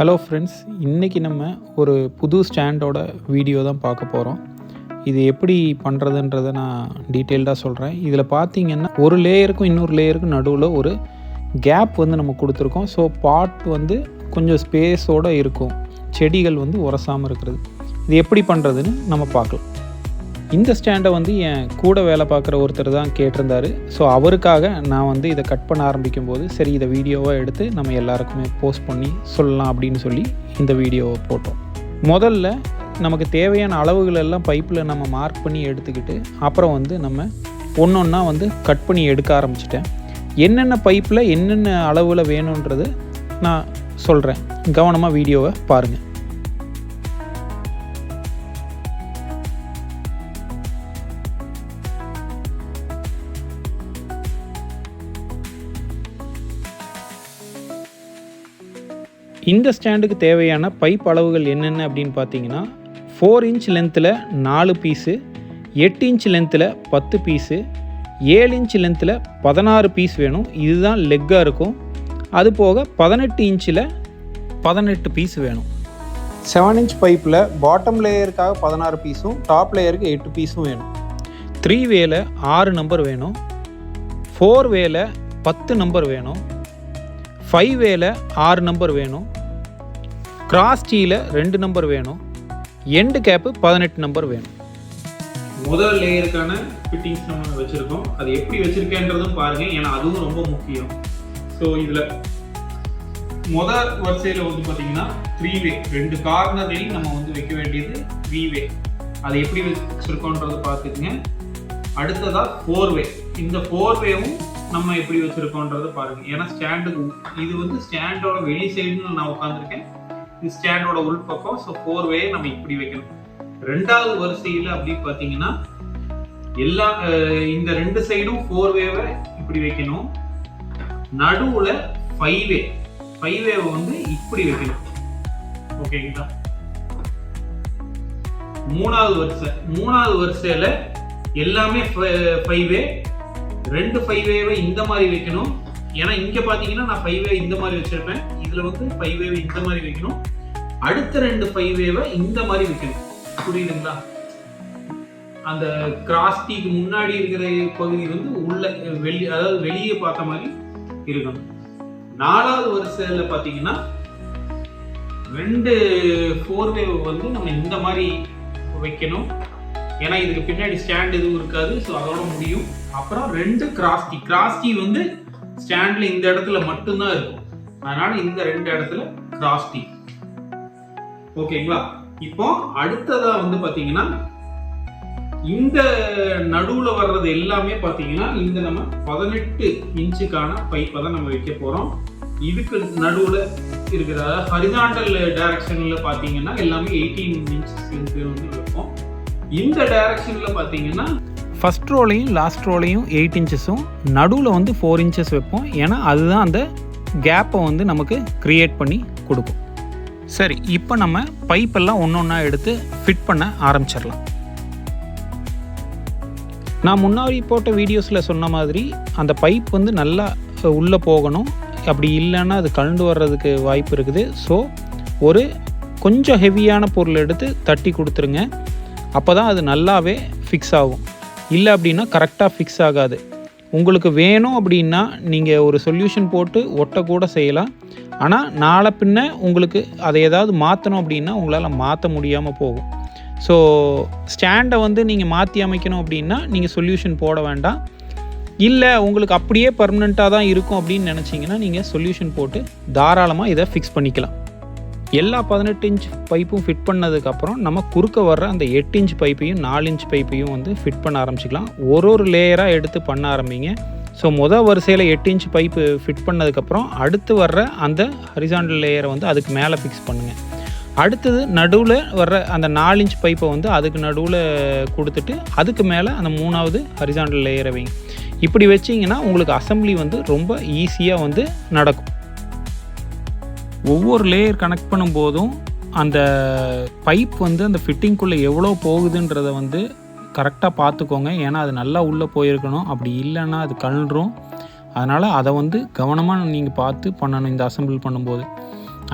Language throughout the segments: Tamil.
ஹலோ ஃப்ரெண்ட்ஸ் இன்றைக்கி நம்ம ஒரு புது ஸ்டாண்டோட வீடியோ தான் பார்க்க போகிறோம் இது எப்படி பண்ணுறதுன்றதை நான் டீட்டெயில்டாக சொல்கிறேன் இதில் பார்த்தீங்கன்னா ஒரு லேயருக்கும் இன்னொரு லேயருக்கும் நடுவில் ஒரு கேப் வந்து நம்ம கொடுத்துருக்கோம். ஸோ பாட் வந்து கொஞ்சம் ஸ்பேஸோடு இருக்கும். செடிகள் வந்து உரசாமல் இருக்கிறது. இது எப்படி பண்ணுறதுன்னு நம்ம பார்க்கலாம். இந்த ஸ்டாண்டை வந்து என் கூட வேலை பார்க்குற ஒருத்தர் தான் கேட்டிருந்தார். ஸோ அவருக்காக நான் வந்து இதை கட் பண்ண ஆரம்பிக்கும் போது சரி இதை வீடியோவாக எடுத்து நம்ம எல்லாருக்குமே போஸ்ட் பண்ணி சொல்லலாம் அப்படின்னு சொல்லி இந்த வீடியோவை போட்டோம். முதல்ல நமக்கு தேவையான அளவுகள் எல்லாம் பைப்பில் நம்ம மார்க் பண்ணி எடுத்துக்கிட்டு அப்புறம் வந்து நம்ம ஒன்று ஒன்றா வந்து கட் பண்ணி எடுக்க ஆரம்பிச்சிட்டேன். என்னென்ன பைப்பில் என்னென்ன அளவில் வேணுன்றது நான் சொல்கிறேன் கவனமாக வீடியோவை பாருங்கள் இந்த ஸ்டாண்டுக்கு தேவையான பைப் அளவுகள் என்னென்ன அப்படின்னு பார்த்தீங்கன்னா ஃபோர் இன்ச் லென்த்தில் நாலு பீஸு எட்டு இன்ச் லென்த்தில் பத்து பீஸு ஏழு இன்ச் லென்த்தில் பதினாறு பீஸ் வேணும். இதுதான் லெக்காக இருக்கும். அது போக பதினெட்டு இன்ச்சில் பதினெட்டு பீஸ் வேணும். செவன் இன்ச் பைப்பில் பாட்டம் லேயருக்காக பதினாறு பீஸும் டாப் லேயருக்கு எட்டு பீஸும் வேணும். த்ரீ வேல ஆறு நம்பர் வேணும். ஃபோர் வேல பத்து நம்பர் வேணும். ஃபைவ் வேல ஆறு நம்பர் வேணும். கிராஸ் டீயில் ரெண்டு நம்பர் வேணும். எண்டு கேப்பு பதினெட்டு நம்பர் வேணும். முதல் லேயருக்கான ஃபிட்டிங்ஸ் நம்ம வச்சுருக்கோம். அது எப்படி வச்சுருக்கேன்றதும் பாருங்கள் ஏன்னா அதுவும் ரொம்ப முக்கியம். ஸோ இதில் முதல் வரிசையில் வந்து பார்த்தீங்கன்னா த்ரீ வே ரெண்டு கார்னர்லையும் நம்ம வந்து வைக்க வேண்டியது த்ரீ வே அதை எப்படி வச்சுருக்கோன்றது பார்த்துக்குங்க அடுத்ததாக ஃபோர் வே இந்த ஃபோர் வேவும் நம்ம எப்படி வச்சுருக்கோன்றத பாருங்க. ஏன்னா ஸ்டாண்டுக்கு இது வந்து ஸ்டாண்டோட வெளி சைடுன்னு நான் உட்காந்துருக்கேன் ஸ்டாண்டோட உள்பக்கம் ஸோ ஃபோர் வே நம்ம இப்படி வைக்கணும். ரெண்டாவது வரிசையில் அப்படின்னு பார்த்தீங்கன்னா எல்லா இந்த ரெண்டு சைடும் ஃபோர் வேவை இப்படி வைக்கணும். நடுவில் ஃபைவ் வே ஃபைவ் வேவை வந்து இப்படி வைக்கணும். ஓகேங்களா மூணாவது வரிசை. மூணாவது வரிசையில் எல்லாமே ஃபைவ் வே ரெண்டு ஃபைவ் வேவை இந்த மாதிரி வைக்கணும். ஏன்னா இங்கே பார்த்தீங்கன்னா நான் ஃபைவ் வே இந்த மாதிரி வச்சுருப்பேன். இதில் வந்து ஃபைவ் வேவ் இந்த மாதிரி வைக்கணும். அடுத்த ரெண்டு ஃபைவ் வேவை இந்த மாதிரி வைக்கணும். புரியுதுங்களா? அந்த கிராஸ் டீக்கு முன்னாடி இருக்கிற பகுதி வந்து உள்ள வெளி அதாவது வெளியே பார்த்த மாதிரி இருக்கணும். நாலாவது வருஷத்தில் பார்த்தீங்கன்னா ரெண்டு ஃபோர் வேவ் வந்து நம்ம இந்த மாதிரி வைக்கணும். ஏன்னா இதுக்கு பின்னாடி ஸ்டாண்ட் எதுவும் இருக்காது. ஸோ அதோட முடியும். அப்புறம் ரெண்டு கிராஸ்டி கிராஸ்டி வந்து ஸ்டாண்ட்ல இந்த இடத்துல மட்டும்தான் இருக்கும். அதனால இந்த ரெண்டு இடத்துல கிராஸ்டி ஓகேங்களா இப்போ அடுத்ததா வந்து பாத்தீங்கன்னா இந்த நடுவுல வர்றது எல்லாமே பாத்தீங்கன்னா இந்த நம்ம பதினெட்டு இன்ச்சுக்கான பைப்பை தான் நம்ம வைக்க போறோம். இதுக்கு நடுவுல இருக்கிற ஹரிதாண்டல் ஹரிசாண்டல் டைரக்ஷன்ல பாத்தீங்கன்னா எல்லாமே எயிட்டீன் இன்ச்சஸ் வந்து இருக்கும். இந்த டைரக்ஷன்ல பாத்தீங்கன்னா ஃபஸ்ட் ரோலையும் லாஸ்ட் ரோலையும் எயிட் இன்ச்சஸும் நடுவில் வந்து ஃபோர் இன்ச்சஸ் வைப்போம். ஏன்னா அதுதான் அந்த கேப்பை வந்து நமக்கு க்ரியேட் பண்ணி கொடுக்கும். சரி இப்போ நம்ம பைப்பெல்லாம் ஒன்று ஒன்றா எடுத்து ஃபிட் பண்ண ஆரம்பிச்சிடலாம். நான் முன்னாடி போட்ட வீடியோஸில் சொன்ன மாதிரி அந்த பைப் வந்து நல்லா உள்ளே போகணும். அப்படி இல்லைன்னா அது கழண்டு வர்றதுக்கு வாய்ப்பு இருக்குது. ஸோ ஒரு கொஞ்சம் ஹெவியான பொருள் எடுத்து தட்டி கொடுத்துருங்க. அப்போ தான் அது நல்லாவே ஃபிக்ஸ் ஆகும். இல்லை அப்படின்னா கரெக்டாக ஃபிக்ஸ் ஆகாது. உங்களுக்கு வேணும் அப்படின்னா நீங்கள் ஒரு சொல்யூஷன் போட்டு ஒட்டக்கூட செய்யலாம். ஆனால் நாளை பின்ன உங்களுக்கு அதை ஏதாவது மாற்றணும் அப்படின்னா உங்களால் மாற்ற முடியாமல் போகும். ஸோ ஸ்டாண்டை வந்து நீங்கள் மாற்றி அமைக்கணும் அப்படின்னா நீங்கள் சொல்யூஷன் போட வேண்டாம். இல்லை உங்களுக்கு அப்படியே பர்மனெண்ட்டாக தான் இருக்கும் அப்படின்னு நினச்சிங்கன்னா நீங்கள் சொல்யூஷன் போட்டு தாராளமாக இதை ஃபிக்ஸ் பண்ணிக்கலாம். எல்லா பதினெட்டு இன்ச் பைப்பும் ஃபிட் பண்ணதுக்கப்புறம் நம்ம குறுக்க வர்ற அந்த எட்டு இன்ச் பைப்பையும் நாலு இன்ச் பைப்பையும் வந்து ஃபிட் பண்ண ஆரம்பிச்சிக்கலாம். ஒரு ஒரு லேயராக எடுத்து பண்ண ஆரம்பிங்க. ஸோ மொதல் வரிசையில் எட்டு இன்ச் பைப்பு ஃபிட் பண்ணதுக்கப்புறம் அடுத்து வர்ற அந்த ஹரிசாண்டல் லேயரை வந்து அதுக்கு மேலே ஃபிக்ஸ் பண்ணுங்கள் அடுத்தது நடுவில் வர்ற அந்த நாலு இன்ச் பைப்பை வந்து அதுக்கு நடுவில் கொடுத்துட்டு அதுக்கு மேலே அந்த மூணாவது ஹரிசாண்டல் லேயரை வைங்க. இப்படி வச்சிங்கன்னா உங்களுக்கு அசம்பிளி வந்து ரொம்ப ஈஸியாக வந்து நடக்கும். ஒவ்வொரு லேயர் கனெக்ட் பண்ணும்போதும் அந்த பைப் வந்து அந்த ஃபிட்டிங்குள்ளே எவ்வளோ போகுதுன்றதை வந்து கரெக்டாக பார்த்துக்கோங்க. ஏன்னா அது நல்லா உள்ளே போயிருக்கணும். அப்படி இல்லைன்னா அது கழுன்றும். அதனால் அதை வந்து கவனமாக நீங்கள் பார்த்து பண்ணணும் இந்த அசம்பிள் பண்ணும்போது.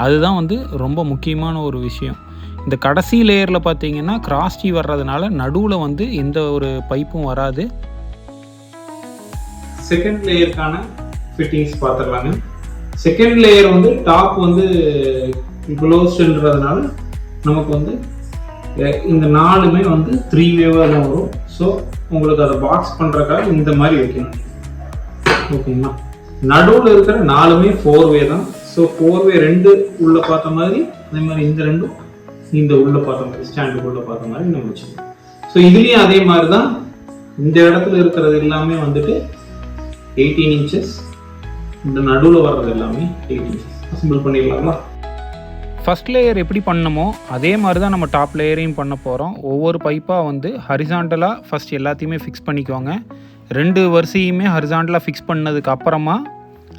அதுதான் வந்து ரொம்ப முக்கியமான ஒரு விஷயம். இந்த கடைசி லேயரில் பார்த்தீங்கன்னா கிராஸ்டி வர்றதுனால நடுவில் வந்து எந்த ஒரு பைப்பும் வராது. செகண்ட் லேயருக்கான ஃபிட்டிங்ஸ் பார்த்துடலாங்க. செகண்ட் லேயர் வந்து டாப் வந்து க்ளோஸ்டுன்றதுனால நமக்கு வந்து இந்த நாலுமே வந்து த்ரீ வேவாக தான் வரும். ஸோ உங்களுக்கு அதை பாக்ஸ் பண்ணுறக்காக இந்த மாதிரி வைக்கணும். ஓகேங்களா? நடுவில் இருக்கிற நாலுமே ஃபோர் வே தான். ஸோ ஃபோர் வே ரெண்டு உள்ள பார்த்த மாதிரி அதே மாதிரி இந்த ரெண்டும் இந்த உள்ள பார்த்த மாதிரி ஸ்டாண்டுக்கு உள்ள பார்த்த மாதிரி நம்ம வச்சுக்கணும். ஸோ இதுலேயும் அதே மாதிரி தான். இந்த இடத்துல இருக்கிறது எல்லாமே வந்துட்டு எயிட்டீன் இன்ச்சஸ் இந்த நடுவில் வர்றது எல்லாமே அசம்பிள் பண்ணிடலாமா ஃபஸ்ட் லேயர் எப்படி பண்ணமோ அதே மாதிரி தான் நம்ம டாப் லேயரையும் பண்ண போகிறோம் ஒவ்வொரு பைப்பாக வந்து ஹரிசாண்டலாக ஃபஸ்ட் எல்லாத்தையுமே ஃபிக்ஸ் பண்ணிக்கோங்க ரெண்டு வரிசையுமே ஹரிசாண்டலாக ஃபிக்ஸ் பண்ணதுக்கு அப்புறமா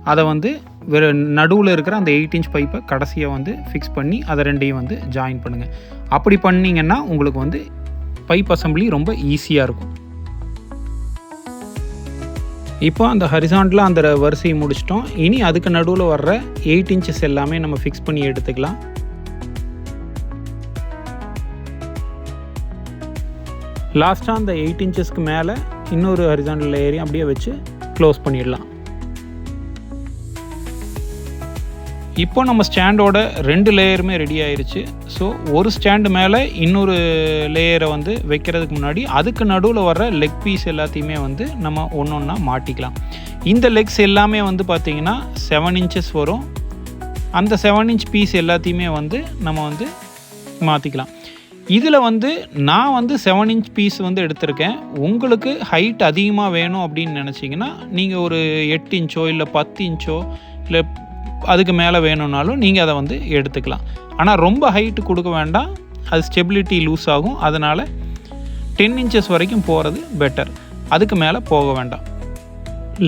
அதை வந்து வெறு நடுவில் இருக்கிற அந்த எயிட் இன்ச் பைப்பை கடைசியாக வந்து ஃபிக்ஸ் பண்ணி அதை ரெண்டையும் வந்து ஜாயின் பண்ணுங்கள் அப்படி பண்ணிங்கன்னா உங்களுக்கு வந்து பைப் அசம்பிளி ரொம்ப ஈஸியாக இருக்கும். இப்போ அந்த ஹரிசாண்டலாக அந்த வரிசையை முடிச்சிட்டோம். இனி அதுக்கு நடுவில் வர்ற எயிட் இன்ச்சஸ் எல்லாமே நம்ம ஃபிக்ஸ் பண்ணி எடுத்துக்கலாம். லாஸ்ட்டாக அந்த எயிட் இன்ச்சஸ்க்கு மேலே இன்னொரு ஹரிசாண்டல் லேயரையும் அப்படியே வச்சு க்ளோஸ் பண்ணிடலாம். இப்போ நம்ம ஸ்டாண்டோட ரெண்டு லேயருமே ரெடி ஆயிடுச்சு ஸோ ஒரு ஸ்டாண்டு மேலே இன்னொரு லேயரை வந்து வைக்கிறதுக்கு முன்னாடி அதுக்கு நடுவில் வர்ற லெக் பீஸ் எல்லாத்தையுமே வந்து நம்ம ஒன்று ஒன்றா மாட்டிக்கலாம். இந்த லெக்ஸ் எல்லாமே வந்து பார்த்திங்கன்னா செவன் இன்ச்சஸ் வரும். அந்த செவன் இன்ச் பீஸ் எல்லாத்தையுமே வந்து நம்ம வந்து மாற்றிக்கலாம் இதில் வந்து நான் வந்து செவன் இன்ச் பீஸ் வந்து எடுத்திருக்கேன். உங்களுக்கு ஹைட் அதிகமாக வேணும் அப்படின்னு நினச்சிங்கன்னா நீங்கள் ஒரு எட்டு இன்ச்சோ இல்லை பத்து இன்ச்சோ இல்லை அதுக்கு மேலே வேணும்னாலும் நீங்கள் அதை வந்து எடுத்துக்கலாம். ஆனால் ரொம்ப ஹைட்டு கொடுக்க வேண்டாம். அது ஸ்டெபிலிட்டி லூஸ் ஆகும். அதனால் டென் இன்ச்சஸ் வரைக்கும் போகிறது பெட்டர் அதுக்கு மேலே போக வேண்டாம்.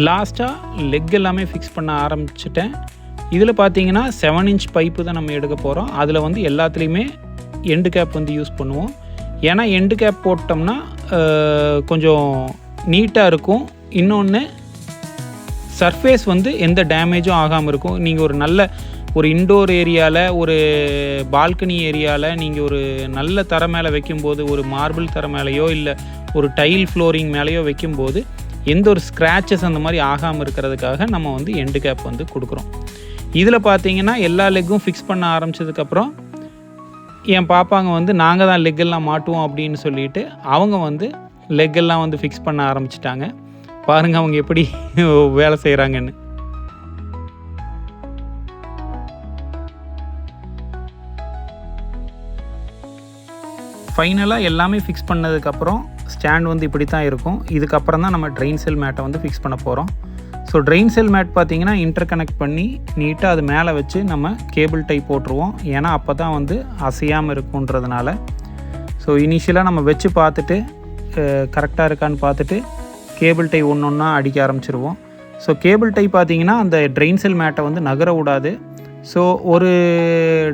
லாஸ்ட்டாக லெக் எல்லாமே ஃபிக்ஸ் பண்ண ஆரம்பிச்சிட்டேன். இதில் பார்த்தீங்கன்னா செவன் இன்ச் பைப்பு தான் நம்ம எடுக்க போகிறோம். அதில் வந்து எல்லாத்துலேயுமே எண்டு கேப் வந்து யூஸ் பண்ணுவோம். ஏன்னா எண்டு கேப் போட்டோம்னா கொஞ்சம் நீட்டாக இருக்கும். இன்னொன்று சர்ஃபேஸ் வந்து எந்த டேமேஜும் ஆகாமல் இருக்கும். நீங்கள் ஒரு நல்ல ஒரு இன்டோர் ஏரியாவில் ஒரு பால்கனி ஏரியாவில் நீங்கள் ஒரு நல்ல தர மேலே வைக்கும்போது ஒரு மார்பிள் தர மேலேயோ இல்லை ஒரு டைல் ஃப்ளோரிங் மேலேயோ வைக்கும்போது எந்த ஒரு ஸ்க்ராச்சஸ் அந்த மாதிரி ஆகாமல் இருக்கிறதுக்காக நம்ம வந்து எண்டு கேப் வந்து கொடுக்குறோம். இதில் பார்த்தீங்கன்னா எல்லா லெக்கும் ஃபிக்ஸ் பண்ண ஆரம்பிச்சதுக்கப்புறம் என் பாப்பாங்க வந்து நாங்கள் தான் லெக்கெல்லாம் மாட்டுவோம் அப்படின்னு சொல்லிட்டு அவங்க வந்து லெக்கெல்லாம் வந்து ஃபிக்ஸ் பண்ண ஆரம்பிச்சிட்டாங்க. பாருங்க அவங்க எப்படி வேலை செய்கிறாங்கன்னு ஃபைனலாக எல்லாமே ஃபிக்ஸ் பண்ணதுக்கப்புறம் ஸ்டாண்ட் வந்து இப்படி தான் இருக்கும். இதுக்கப்புறம் தான் நம்ம ட்ரெயின் செல் மேட்டை வந்து ஃபிக்ஸ் பண்ண போகிறோம் ஸோ ட்ரெயின் செல் மேட் பார்த்தீங்கன்னா இன்டர் கனெக்ட் பண்ணி நீட்டாக அது மேலே வச்சு நம்ம கேபிள் டை போட்டுருவோம். ஏன்னா அப்போ தான் வந்து அசையாமல் இருக்குன்றதுனால ஸோ இனிஷியலாக நம்ம வச்சு பார்த்துட்டு கரெக்டாக இருக்கான்னு பார்த்துட்டு கேபிள் டை ஒன்று ஒன்றா அடிக்க ஆரம்பிச்சிருவோம். ஸோ கேபிள் டை பார்த்தீங்கன்னா அந்த ட்ரெயின் செல் மேட்டை வந்து நகர விடாது. ஸோ ஒரு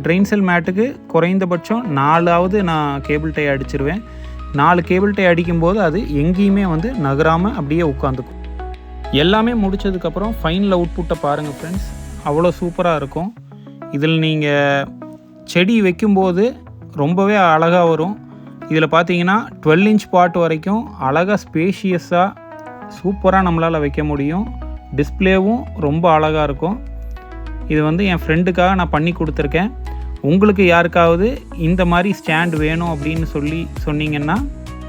ட்ரெயின் செல் மேட்டுக்கு குறைந்தபட்சம் நாலாவது நான் கேபிள் டை அடிச்சிருவேன். நாலு கேபிள் டை அடிக்கும்போது அது எங்கேயுமே வந்து நகராமல் அப்படியே உட்காந்துக்கும். எல்லாமே முடிச்சதுக்கப்புறம் ஃபைனல் அவுட்புட்டை பாருங்கள் ஃப்ரெண்ட்ஸ் அவ்வளோ சூப்பராக இருக்கும். இதில் நீங்கள் செடி வைக்கும்போது ரொம்பவே அழகாக வரும். இதில் பார்த்தீங்கன்னா டுவெல் இன்ச் பாட் வரைக்கும் அழகாக ஸ்பேஷியஸாக சூப்பராக நம்மளால் வைக்க முடியும். டிஸ்ப்ளேவும் ரொம்ப அழகாக இருக்கும். இது வந்து என் ஃப்ரெண்டுக்காக நான் பண்ணி கொடுத்துருக்கேன். உங்களுக்கு யாருக்காவது இந்த மாதிரி ஸ்டாண்ட் வேணும் அப்படின்னு சொல்லி சொன்னீங்கன்னா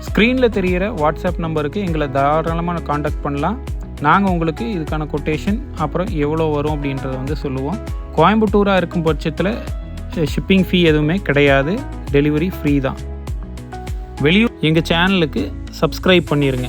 ஸ்க்ரீனில் தெரிகிற வாட்ஸ்அப் நம்பருக்கு எங்களை தாராளமாக காண்டாக்ட் பண்ணலாம். நாங்கள் உங்களுக்கு இதுக்கான கொட்டேஷன் அப்புறம் எவ்வளோ வரும் அப்படின்றத வந்து சொல்லுவோம். கோயம்புத்தூராக இருக்கும் பட்சத்தில் ஷிப்பிங் ஃபீ எதுவுமே கிடையாது. டெலிவரி ஃப்ரீ தான். வெளியூர் எங்கள் சேனலுக்கு சப்ஸ்கிரைப் பண்ணிடுங்க